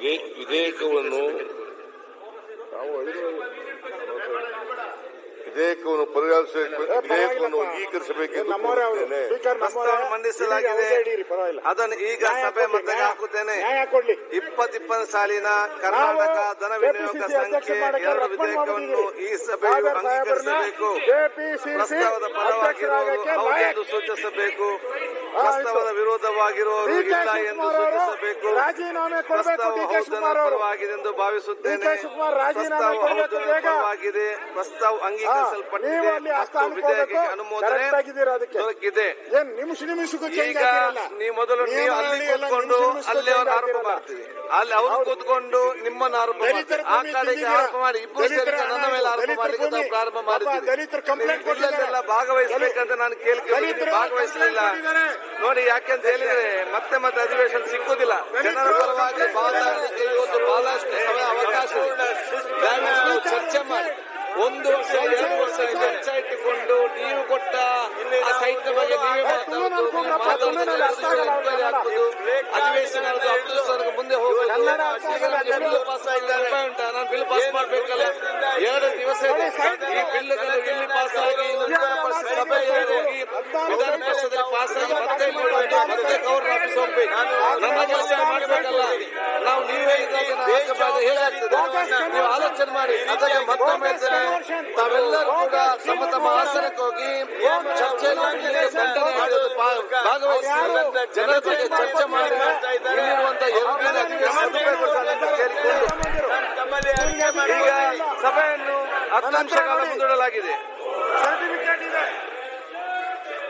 ವಿಧೇ- ವಿಧೇಯಕವನ್ನು ವಿಧೇಯಕವನ್ನು ಪರಿಹರಿಸಬೇಕು ವಿಧೇಯಕವನ್ನು ಅಂಗೀಕರಿಸಬೇಕೆಂದು ಮಂಡಿಸಲಾಗಿದೆ. ಅದನ್ನು ಈಗ ಸಭೆ ಮತಕ್ಕೆ ಹಾಕುತ್ತೇನೆ. ಇಪ್ಪತ್ತಿಪ್ಪತ್ತು ಸಾಲಿನ ಕರ್ನಾಟಕ ಧನ ವಿನಿಯೋಗ ಸಂಖ್ಯೆ ಎರಡು ವಿಧೇಯಕವನ್ನು ಈ ಸಭೆಯು ಅಂಗೀಕರಿಸಬೇಕು. ಪ್ರಸ್ತಾವದ ಲಾಯಕ್. ಸೂಚಿಸಬೇಕು. ಪ್ರಸ್ತಾವದ ವಿರೋಧವಾಗಿರುವವರು ಇಲ್ಲ ಎಂದು ಸೂಚಿಸಬೇಕು. ರಾಜೀನಾಮೆ ಕೊಡಬೇಕು ಶಿವಕುಮಾರ್ ಅವರು. ಎಂದು ಭಾವಿಸುತ್ತೇನೆ. ಡಿ ಶಿವಕುಮಾರ್ ರಾಜೀನಾಮೆ ಪ್ರಸ್ತಾವ ಕೊಡ್ಬೇಕು ಹೌದನ ಬೇಗ. ಪರವಾಗಿದೆ. ಪ್ರಸ್ತಾವ ಅಂಗೀಕರಿಸಲ್ಪಟ್ಟಿದೆ. ಅನುಮೋದನೆ ದೊರಕಿದೆ. ನಿಮಿಷ ನಿಮಿಷಕ್ಕೂ ಈಗ ನೀವು ಮೊದಲು ನೀವು ಅಲ್ಲಿ ಕೂತ್ಕೊಂಡು ಅಲ್ಲಿ ಅವರು ಆರೋಪ ಮಾಡ್ತೀವಿ. ಅಲ್ಲಿ ಅವರು. ಕೂತ್ಕೊಂಡು ನಿಮ್ಮನ್ನ ಆರೋಪ ಆ ಕಡೆಗೆ ಆರೋಪ ಮಾಡಿ ಇಬ್ಬರು ಸೇರಿ ನನ್ನ ಮೇಲೆ ಆರೋಪ ಮಾಡಿ ಮಾಡಲಿಕ್ಕೆ ಪ್ರಾರಂಭ ಮಾಡಿದ್ದೀವಿ. ಭಾಗವಹಿಸಬೇಕಂತ ನಾನು ಕೇಳ್ತೀನಿ ದಲಿತರು ಭಾಗವಹಿಸಲಿಲ್ಲ. ನೋಡಿ ಯಾಕೆಂತ ಹೇಳಿದ್ರೆ ಮತ್ತೆ ಮತ್ತೆ ಅಧಿವೇಶನ ಸಿಕ್ಕುದಿಲ್ಲ. ಜನರ ಪರವಾಗಿ ಮಾತನಾಡಲಿಕ್ಕೆ ಇವತ್ತು ಬಹಳಷ್ಟು ಸಮಯ ಅವಕಾಶ ಚರ್ಚೆ ಮಾಡಿ. ಒಂದು ವರ್ಷ ಎರಡು ವರ್ಷ ಚರ್ಚೆ ಇಟ್ಟುಕೊಂಡು ನೀವು ಕೊಟ್ಟ ಆ ಸೈಟ್ ಬಗ್ಗೆ ನೀವೇ ಮಾತಾಡೋದು ಅಧಿವೇಶನ ಮುಂದೆ ಹೋಗೋದು. ಪಾಸ್ ರೂಪಾಯಿ ಉಂಟಾ ನಾನು ಬಿಲ್ ಪಾಸ್ ಮಾಡ್ಬೇಕಲ್ಲ ಎರಡು ದಿವಸ ಇದೆ ಈ ಬಿಲ್ಗಳು ಇಲ್ಲಿ ಪಾಸ್ ಆಗಿ ಇನ್ನು ವಿಧಾನ ಪರಿಷತ್ ಸಭೆಗೆ ಹೋಗಿ ವಿಧಾನ ಪರಿಷತ್ತಲ್ಲಿ ಪಾಸ್ ಆಗಿ ಮತ್ತೆ ಇಲ್ಲಿ ಹೋಗಿ ಮತ್ತೆ ಗವರ್ನರ್ ಆಫೀಸ್ ಹೋಗ್ಬೇಕು ನನ್ನ ಕೆಲಸ ಮಾಡ್ಬೇಕಲ್ಲ ನಾವು ನೀವೇ ಇದ್ದಾಗ ಹಾಕಬಾರ್ದು ಹೇಗಾಗ್ತದೆ ನೀವು ಆಲೋಚನೆ ಮಾಡಿ ಅದಕ್ಕೆ ಮತ್ತೊಮ್ಮೆ ತಾವೆಲ್ಲರೂ ಕೂಡ ತಮ್ಮ ತಮ್ಮ ಆಸನಕ್ಕೆ ಹೋಗಿ ಚರ್ಚೆಯಲ್ಲಿ ಮಾಡೋದು ಭಾಗವಹಿಸಿ ಜನರ ಬಗ್ಗೆ ಚರ್ಚೆ ಮಾಡಿ ಇಲ್ಲಿರುವಂತ ಈಗ ಸಭೆಯನ್ನು ಹತ್ತು ನಿಮಿಷ ಕಾಲ ಮುಂದೂಡಲಾಗಿದೆ